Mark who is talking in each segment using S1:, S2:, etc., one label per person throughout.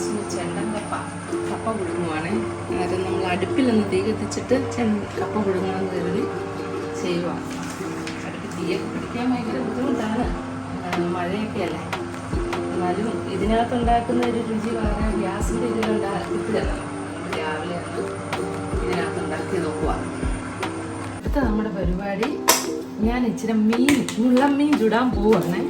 S1: ബ്രേക്ക്ഫാസ്റ്റിന് ചെണ്ടൻ കപ്പ പുഴുങ്ങുവാണേ. അത് നമ്മൾ അടുപ്പിലൊന്ന് തീ കത്തിച്ചിട്ട് ചെണ്ട കപ്പ പുഴുങ്ങണമെന്ന് കരുതി ചെയ്യുവാണ് അടുപ്പ് തീയൊക്കെ പിടിക്കാൻ ഭയങ്കര ബുദ്ധിമുട്ടാണ്. മഴയൊക്കെ അല്ലേ എന്നാലും ഇതിനകത്ത് ഉണ്ടാക്കുന്ന ഒരു രുചി വേറെ ഗ്യാസിന്റെ ഇതിലുണ്ടാ കിട്ടില്ലല്ലോ രാവിലെ ഇതിനകത്ത് ഉണ്ടാക്കി നോക്കുക അടുത്ത നമ്മുടെ പരിപാടി ഞാൻ ഇച്ചിരി മീൻ മുള്ളം മീൻ ചുടാൻ പോവാണ്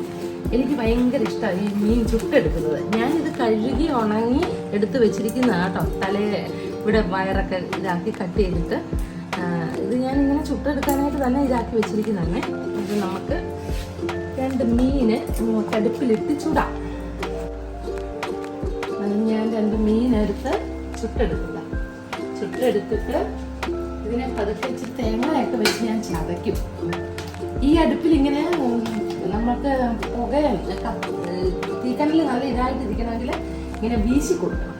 S1: എനിക്ക് ഭയങ്കര ഇഷ്ടമാണ് ഈ മീൻ ചുട്ടെടുക്കുന്നത്. ഞാനിത് കഴുകി ഉണങ്ങി എടുത്ത് വെച്ചിരിക്കുന്ന കേട്ടോ തലയെ ഇവിടെ വയറൊക്കെ ഇതാക്കി കട്ട് ചെയ്തിട്ട്. ഇത് ഞാൻ ഇങ്ങനെ ചുട്ടെടുക്കാനായിട്ട് തന്നെ ഇതാക്കി വെച്ചിരിക്കുന്നതാണ്. ഇത് നമുക്ക് രണ്ട് മീന് കടുപ്പിലിട്ട് ചുടാം. ഞാൻ രണ്ട് മീനെടുത്ത് ചുട്ടെടുക്കുക ചുട്ടെടുത്തിട്ട് ഇതിനെ പതുക്കെ തേങ്ങയൊക്കെ വെച്ച് ഞാൻ ചതയ്ക്കും. ഈ അടുപ്പിൽ ഇങ്ങനെ ഉം, നമുക്ക് പുക തീക്കനൽ നല്ല ഇതായിട്ട് ഇരിക്കണമെങ്കിൽ ഇങ്ങനെ വീശി കൊടുക്കണം.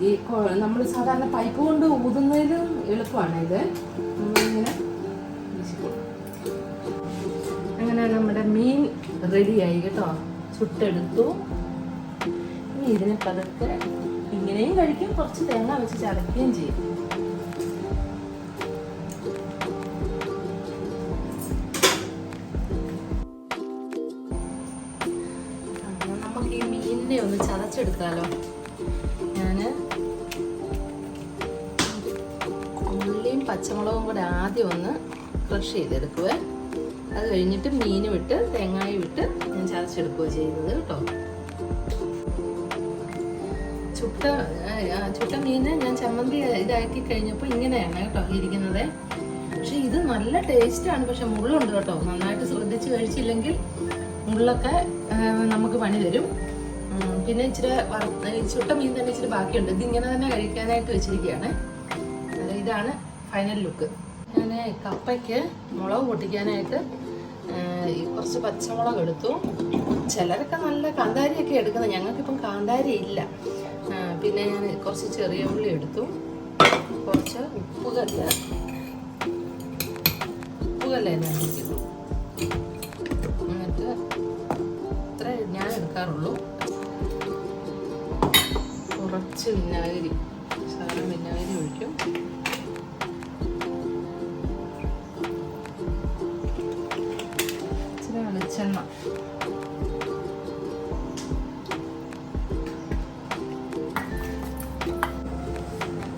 S1: ഈ നമ്മൾ സാധാരണ പൈപ്പ് കൊണ്ട് ഊതുന്നതിലും എളുപ്പമാണ് ഇത്. നമ്മളിങ്ങനെ വീശി കൊടുക്കും അങ്ങനെ നമ്മുടെ മീൻ റെഡിയായി കേട്ടോ. ചുട്ടെടുത്തു. ഇനി ഇതിനെ പതുക്കെ ഇങ്ങനെയും കഴിക്കും. കുറച്ച് തേങ്ങ വെച്ച് ചതയ്ക്കുകയും ചെയ്യും. മീനിനെ ഒന്ന് ചതച്ചെടുക്കാലോ ഞാൻ ഉള്ളിയും പച്ചമുളകും കൂടെ ആദ്യം ഒന്ന് ക്രഷ് ചെയ്തെടുക്കുവേ. അത് കഴിഞ്ഞിട്ട് മീനും ഇട്ട് തേങ്ങായും ഇട്ട് ഞാൻ ചതച്ചെടുക്കുക ചെയ്യുന്നത് കേട്ടോ. ചുട്ട ചുട്ട മീന് ഞാൻ ചമ്മന്തി ഇതാക്കി കഴിഞ്ഞപ്പോൾ ഇങ്ങനെയാണ് കേട്ടോ ഇരിക്കുന്നത്. പക്ഷെ ഇത് നല്ല ടേസ്റ്റാണ് പക്ഷെ മുള്ളുണ്ട് കേട്ടോ. നന്നായിട്ട് ശ്രദ്ധിച്ച് കഴിച്ചില്ലെങ്കിൽ മുള്ളൊക്കെ നമുക്ക് പണി തരും. പിന്നെ ഇച്ചിരി ചുട്ട മീൻ തന്നെ ഇച്ചിരി ബാക്കിയുണ്ട്. ഇതിങ്ങനെ തന്നെ കഴിക്കാനായിട്ട് വെച്ചിരിക്കുകയാണ്. ഇതാണ് ഫൈനൽ ലുക്ക് ഞാൻ കപ്പയ്ക്ക് മുളക് പൊട്ടിക്കാനായിട്ട് കുറച്ച് പച്ചമുളക് എടുത്തു. ചിലരൊക്കെ നല്ല കാന്താരിയൊക്കെ എടുക്കുന്നത് ഞങ്ങൾക്കിപ്പം കാന്താരി ഇല്ല. പിന്നെ ഞാൻ കുറച്ച് ചെറിയ ഉള്ളി എടുത്തു. കുറച്ച് ഉപ്പുകല്ല്. ഉപ്പുകല്ല് തന്നെ എന്നിട്ട് ഇത്ര ഞാൻ എടുക്കാറുള്ളൂ. കുറച്ച് വിനാഗിരി. സാധാരണ വിനാഗിരി ഒഴിക്കും. ഇച്ചിരി വെളിച്ചെണ്ണ.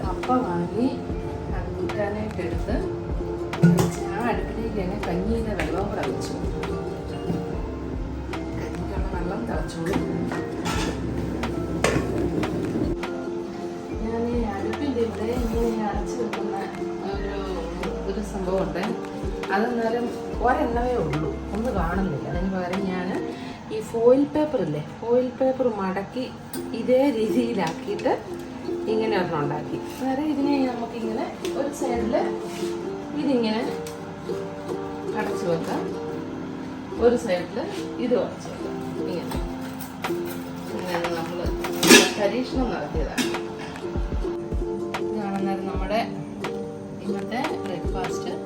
S1: കപ്പ വാങ്ങി കൂട്ടാനായിട്ട് എടുത്ത് ആ അടുപ്പിലേക്ക് തന്നെ കഞ്ഞിയുടെ വെള്ളവും കൂടെ കഞ്ഞിക്കുള്ള വെള്ളം തിളച്ചോളൂ. ഒരു സംഭവമുണ്ട്. അതെന്നാലും ഒരെണ്ണമേ ഉള്ളൂ. ഒന്ന് കാണുന്നില്ല. അതിന് പകരം ഞാൻ ഈ ഫോയിൽ പേപ്പർ ഇല്ലേ ഫോയിൽ പേപ്പർ മടക്കി ഇതേ രീതിയിലാക്കിയിട്ട് ഇങ്ങനെ ഒരെണ്ണം ഉണ്ടാക്കി. അന്നേരം ഇതിനെ നമുക്കിങ്ങനെ ഒരു സൈഡിൽ ഇതിങ്ങനെ അടച്ചു വെക്കാം. ഒരു സൈഡിൽ ഇത് വെക്കാം. ഇങ്ങനെ. നമ്മൾ പരീക്ഷണം നടത്തിയതാണ്. ഇതാണ് നമ്മുടെ ഇന്നത്തെ faster.